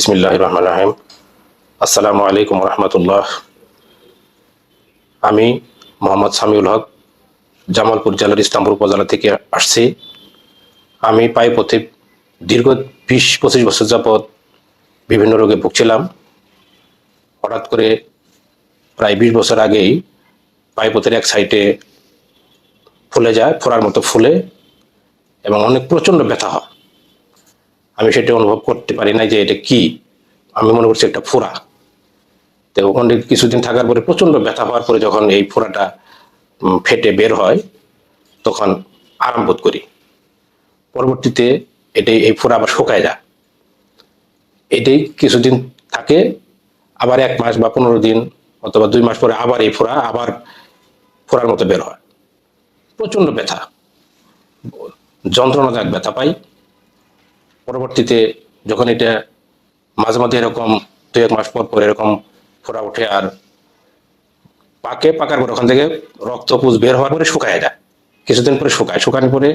বিসমিল্লাহ রহমান রাহিম আসসালামু আলাইকুম রহমতুল্লাহ আমি মোহাম্মদ সামিউল হক, জামালপুর জেলার ইসলামপুর উপজেলা থেকে আসছি। আমি পাই পথে দীর্ঘ বিশ, পঁচিশ বছর যাবৎ বিভিন্ন রোগে ভুগছিলাম। হঠাৎ করে প্রায় বিশ বছর আগেই পাইপথের এক সাইডে ফুলে যায়, ফোড়ার মতো ফুলে এবং অনেক প্রচণ্ড ব্যথা হয়। আমি সেটা অনুভব করতে পারি না যে এটা কি। আমি মনে করছি একটা ফোড়া। তো ওখানে কিছুদিন থাকার পরে প্রচণ্ড ব্যথা হওয়ার পরে যখন এই ফোড়াটা ফেটে বের হয়, তখন আরাম বোধ করি। পরবর্তীতে এটাই, এই ফোড়া আবার শুকায় যায়। এটাই কিছুদিন থাকে, আবার এক মাস বা পনেরো দিন অথবা দুই মাস পরে আবার এই ফোড়া, আবার ফোড়ার মতো বের হয়। প্রচণ্ড ব্যথা। যন্ত্রণাদায়ক ব্যথা পাই। পরবর্তীতে যখন এটা মাঝে মাঝে এরকম দু এক মাস পর পর এরকম ফোড়া ওঠে আর পাকে পাকার পর ওখান থেকে রক্ত পুষ বের হওয়ার পরে শুকায় যায় কিছুদিন পরে শুকায়। শুকানোর পরে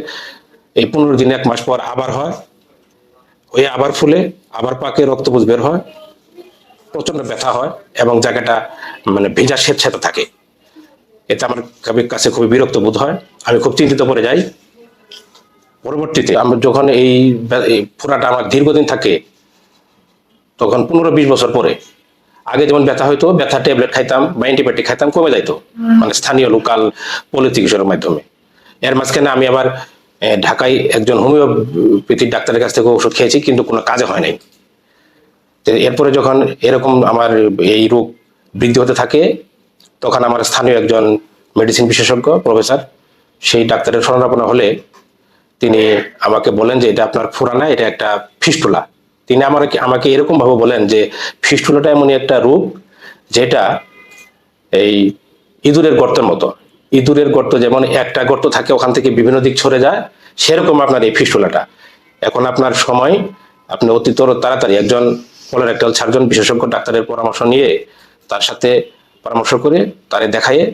এই পনেরো দিন, এক মাস পর আবার হয়। হয়ে আবার ফুলে, আবার পাকে রক্ত পুষ বের হয়। প্রচণ্ড ব্যথা হয় এবং জায়গাটা মানে ভেজা স্বেচ্ছাতে থাকে। এতে আমার কাছে খুবই বিরক্ত বোধ হয়। আমি খুব চিন্তিত পড়ে যাই। পরবর্তীতে আমি যখন এই ফোড়াটা আমার দীর্ঘদিন থাকে, তখন পনেরো বিশ বছর পরে, আগে যেমন ব্যথা হইতো, ব্যথা ট্যাবলেট খাইতাম বা অ্যান্টিবায়োটিক খাইতাম, কমে যাইতো মানে স্থানীয় লোকাল পলি মাধ্যমে। এর মাঝখানে আমি আবার ঢাকায় একজন হোমিওপ্যাথিক ডাক্তারের কাছ থেকে ওষুধ খেয়েছি, কিন্তু কোনো কাজে হয় নাই। এরপরে যখন এরকম আমার এই রোগ বৃদ্ধি হতে থাকে, তখন আমার স্থানীয় একজন মেডিসিন বিশেষজ্ঞ, প্রফেসর, সেই ডাক্তারের শরণাপন্ন হলে তিনি আমাকে বলেন যে এটা আপনার ফুরানা এটা একটা ফিস্টুলা। তিনি আমাকে আমাকে এরকম ভাবে বলেন যে ফিস্টুলাটা এমনই একটা রোগ যেটা এই ইঁদুরের গর্তের মতো। ইঁদুরের গর্ত যেমন একটা গর্ত থাকে, ওখান থেকে বিভিন্ন দিক ছড়ে যায়, সেরকম আপনার এই ফিস্টুলাটা। এখন আপনার সময়, আপনি অতি তর তাড়াতাড়ি একজন কোলোরেক্টাল সার্জন বিশেষজ্ঞ ডাক্তারের পরামর্শ নিয়ে তার সাথে পরামর্শ করে তারে দেখাইয়ে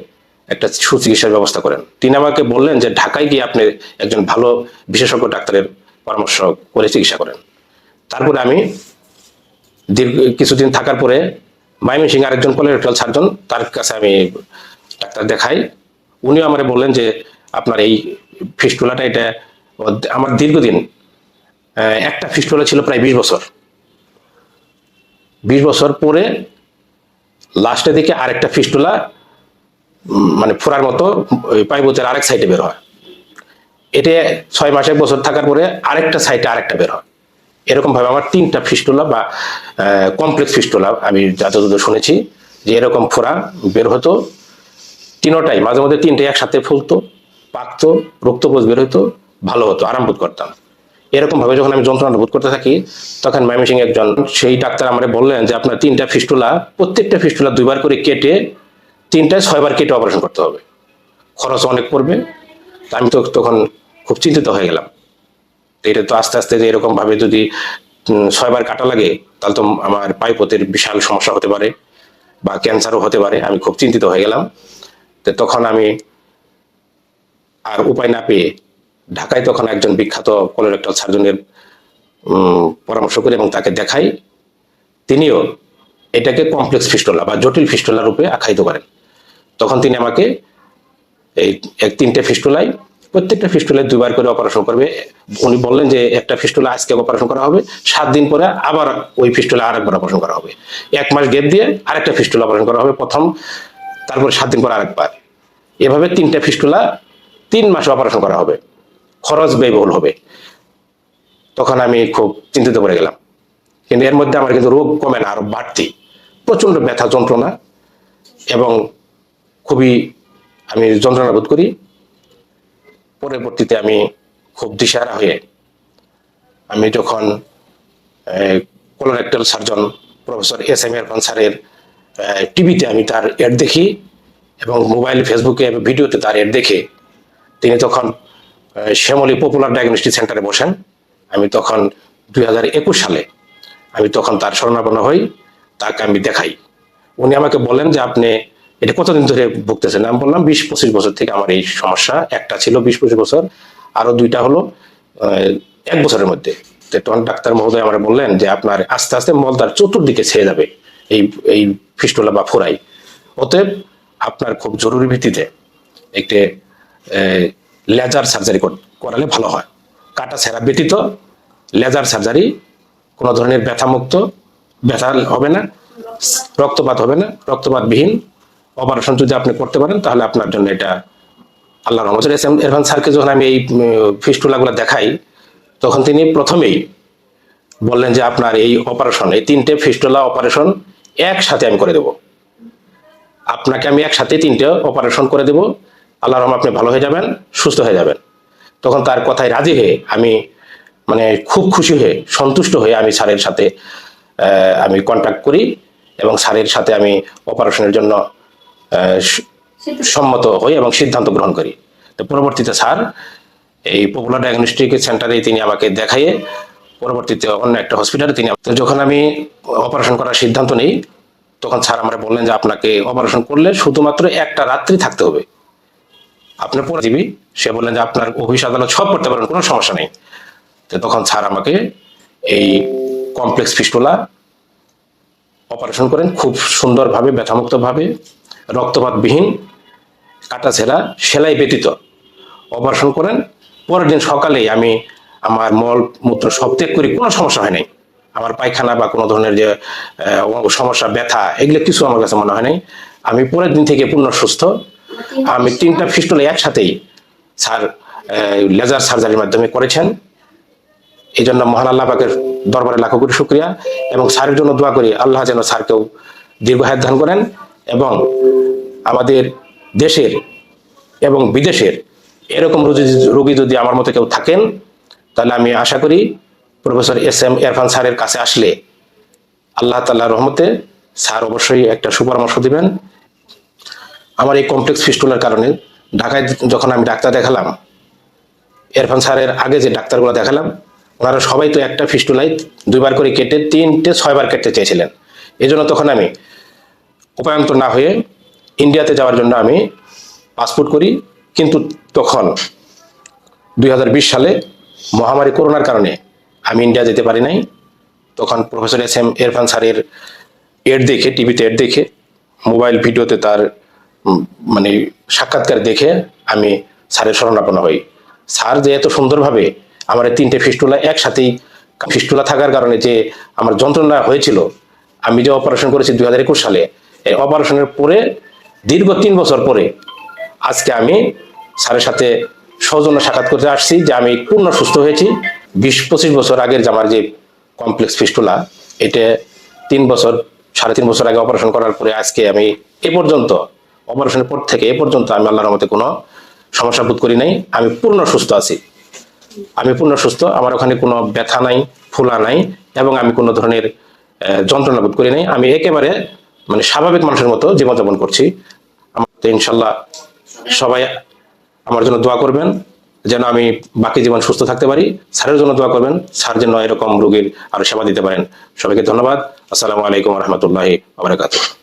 একটা সুচিকিৎসার ব্যবস্থা করেন। তিনি আমাকে বললেন যে ঢাকায় গিয়ে আপনি একজন ভালো বিশেষজ্ঞ ডাক্তারের পরামর্শ করে চিকিৎসা করেন। তারপরে আমি দীর্ঘ কিছুদিন থাকার পরে ময়মনসিংহ আরেকজন কোলোরেক্টাল সার্জন তার কাছে আমি ডাক্তার দেখাই। উনিও আমার বললেন যে, আপনার এই ফিস্টুলাটা এটা আমার দীর্ঘদিন একটা ফিস্টুলা ছিল প্রায় বিশ বছর। বিশ বছর পরে লাস্টের দিকে আরেকটা ফিস্টুলা মানে ফোড়ার মতো ওই পাইবুতের আরেক সাইডে বের হয়। এটা ছয় মাস, এক বছর থাকার পরে আরেকটা সাইডে আরেকটা বের হয়। এরকম ভাবে আমার তিনটা ফিস্টুলা বা কমপ্লেক্স ফিস্টুলা আমি যতদূর শুনেছি যে এরকম ফোড়া বের হতো। তিনোটাই, মাঝে মধ্যে তিনটে একসাথে ফুলতো, পাকতো, রক্তকোষ বের হতো ভালো হতো, আরাম বোধ করতাম। এরকম ভাবে যখন আমি যন্ত্রণা বোধ করতে থাকি, তখন ময়মনসিং একজন, সেই ডাক্তার আমারে বললেন যে, আপনার তিনটা ফিস্টুলা, প্রত্যেকটা ফিস্টুলা দুইবার করে কেটে তিনটায় ছয়বার কেটে অপারেশন করতে হবে। খরচ অনেক পড়বে। আমি তো তখন খুব চিন্তিত হয়ে গেলাম। এটা তো আস্তে আস্তে যে এরকম ভাবে যদি ছয়বার কাটা লাগে, তাহলে তো আমার পাইপথের বিশাল সমস্যা হতে পারে বা ক্যান্সারও হতে পারে। আমি খুব চিন্তিত হয়ে গেলাম। তো তখন আমি আর উপায় না পেয়ে ঢাকায় তখন একজন বিখ্যাত কোলোরেক্টাল সার্জনের পরামর্শ করি এবং তাকে দেখাই। তিনিও এটাকে কমপ্লেক্স ফিস্টোলা বা জটিল ফিস্টোলা রূপে আখ্যায়িত করেন। তখন তিনি আমাকে এই এক তিনটে ফিস্টুলাই প্রত্যেকটা ফিস্টুলায় দুবার করে অপারেশন করবে। উনি বললেন যে একটা ফিস্টুলা আজকে অপারেশন করা হবে, সাত দিন পরে আবার ওই ফিস্টুলা আরেকবার অপারেশন করা হবে। এক মাস গ্যাপ দিয়ে আরেকটা ফিস্টুলা অপারেশন করা হবে প্রথম, তারপরে সাত দিন পর আরেকবার। এভাবে তিনটা ফিস্টুলা তিন মাসে অপারেশন করা হবে। খরচ ব্যয়বহুল হবে। তখন আমি খুব চিন্তিত পড়ে গেলাম। কিন্তু এর মধ্যে আমার কিন্তু রোগ কমে না, আরও বাড়তি। প্রচণ্ড ব্যথা, যন্ত্রণা এবং খুবই আমি যন্ত্রণা বোধ করি। পরবর্তীতে আমি খুব দিশাহারা হয়ে আমি যখন colorectal surgeon professor S M Irfan স্যারের টিভিতে আমি তার এড দেখি এবং মোবাইল ফেসবুকে ভিডিওতে তার এড দেখে, তিনি তখন শ্যামলী পপুলার ডায়াগনস্টিক সেন্টারে বসেন। আমি তখন দুই হাজার একুশ সালে আমি তখন তার শরণাপন্ন হই, তাকে আমি দেখাই। উনি আমাকে বলেন যে আপনি এটা কতদিন ধরে ভুগতেছেন? আমি বললাম বিশ পঁচিশ বছর থেকে আমার এই সমস্যা। একটা ছিল বিশ পঁচিশ বছর, আরও দুইটা হলো এক বছরের মধ্যে। তখন ডাক্তার মহোদয় আমরা বললেন যে, আপনার আস্তে আস্তে মলদার চতুর্দিকে ছেয়ে যাবে, এই এই ফিস্টুলা বা ফোরাই। অতএব আপনার খুব জরুরি ভিত্তিতে একটি লেজার সার্জারি করালে ভালো হয়। কাটা ছেঁড়া ব্যতীত লেজার সার্জারি কোনো ধরনের ব্যথামুক্ত, ব্যথা হবে না, রক্তপাত হবে না, রক্তপাতবিহীন অপারেশন যদি আপনি করতে পারেন, তাহলে আপনার জন্য এটা আল্লাহ রহমত এস এম ইরফান স্যারকে যখন আমি এই ফিস্টুলাগুলো দেখাই, তখন তিনি প্রথমেই বললেন যে আপনার এই অপারেশন এই তিনটে ফিস্টুলা অপারেশন একসাথে আমি করে দেব। আপনাকে আমি একসাথে তিনটে অপারেশন করে দেব। আল্লাহ রহমান আপনি ভালো হয়ে যাবেন, সুস্থ হয়ে যাবেন। তখন তার কথায় রাজি হয়ে আমি মানে খুব খুশি হয়ে, সন্তুষ্ট হয়ে আমি স্যারের সাথে আমি কন্ট্যাক্ট করি এবং স্যারের সাথে আমি অপারেশনের জন্য সম্মত হই এবং সিদ্ধান্ত গ্রহণ করি। তো পরবর্তীতে স্যার, এই পপুলার ডায়াগনস্টিক সেন্টারে তিনি আমাকে দেখাইয়ে পরবর্তীতে অন্য একটা হসপিটালে তিনি যখন আমি অপারেশন করার সিদ্ধান্ত নেই, তখন স্যার আমরা বললেন যে আপনাকে অপারেশন করলে শুধুমাত্র একটা রাত্রি থাকতে হবে। আপনার পরিজীবী সে বললেন যে আপনার অফিস আদালত সব করতে পারেন, কোনো সমস্যা নেই। তো তখন স্যার আমাকে এই কমপ্লেক্স ফিস্টুলা অপারেশন করেন, খুব সুন্দরভাবে, ব্যথামুক্তভাবে। রক্তপাতবিহীন, কাটা ছেঁড়া, সেলাই ব্যতীত। অপারেশন করেন, পরের দিন সকালেই আমি আমার মল, মূত্র সব ত্যাগ করি, কোনো সমস্যা হয় নাই। আমার পায়খানা বা কোনো ধরনের যে সমস্যা, ব্যথা, এগুলো কিছু আমার কাছে মনে হয় নাই। আমি পরের দিন থেকে পূর্ণ সুস্থ। আমি তিনটা ফিস্টুলা একসাথেই স্যার লেজার সার্জারির মাধ্যমে করেছেন। এই জন্য মহান আল্লাহ দরবারে লাখো কোটি শুক্রিয়া। এবং স্যারের জন্য দোয়া করি, আল্লাহ যেন স্যারকেও দীর্ঘায়ত দান করেন। এবং আমাদের দেশের এবং বিদেশের এরকম রোগী যদি আমার মতো কেউ থাকেন, তাহলে আমি আশা করি প্রফেসর এস এম এরফান স্যারের কাছে আসলে আল্লাহ তাল্লাহ রহমতে স্যার অবশ্যই একটা সুপরামর্শ দিবেন। আমার এই কমপ্লেক্স ফিস্টুলার কারণে ঢাকায় যখন আমি ডাক্তার দেখালাম, এরফান স্যারের আগে যে ডাক্তারগুলো দেখালাম, ওনারা সবাই তো একটা ফিস্টুলাই দুইবার করে কেটে তিনটে ছয়বার কেটে চেয়েছিলেন। এই তখন আমি উপায়ন্ত না হয়ে ইন্ডিয়াতে যাওয়ার জন্য আমি পাসপোর্ট করি। কিন্তু তখন দুই হাজার বিশ সালে মহামারী করোনার কারণে আমি ইন্ডিয়া যেতে পারি নাই। তখন প্রফেসর এস এম এরফান স্যারের এড দেখে টিভিতে এড দেখে মোবাইল ভিডিওতে তার মানে সাক্ষাৎকার দেখে আমি স্যারের শরণাপন্ন হই। স্যার যে এত সুন্দরভাবে আমার তিনটে ফিস্টুলা একসাথেই ফিস্টুলা থাকার কারণে যে আমার যন্ত্রণা হয়েছিল, আমি যে অপারেশন করেছি দুই হাজার একুশ সালে এই অপারেশনের পরে দীর্ঘ তিন বছর পরে আজকে আমি স্যারের সাথে সৌজন্য সাক্ষাৎ করতে আসছি যে আমি পূর্ণ সুস্থ হয়েছি। বিশ পঁচিশ বছর আগের যে আমার যে কমপ্লেক্স ফিস্টুলা এটা তিন বছর সাড়ে তিন বছর আগে অপারেশন করার পরে আজকে আমি এ পর্যন্ত অপারেশনের পর থেকে এ পর্যন্ত আমি আল্লাহর মতে কোনো সমস্যা বোধ করি নাই। আমি পূর্ণ সুস্থ আছি। আমি পূর্ণ সুস্থ আমার ওখানে কোনো ব্যথা নাই ফুলা নাই এবং আমি কোনো ধরনের যন্ত্রণা বোধ করি নাই। আমি একেবারে মানে স্বাভাবিক মানুষের মতো জীবনযাপন করছি। আমার তো ইনশাল্লাহ সবাই আমার জন্য দোয়া করবেন, যেন আমি বাকি জীবন সুস্থ থাকতে পারি। স্যারের জন্য দোয়া করবেন, স্যার যেন এরকম রোগীর আরও সেবা দিতে পারেন। সবাইকে ধন্যবাদ। আসসালামু আলাইকুম রহমতুল্লাহি আবরাকাতুহ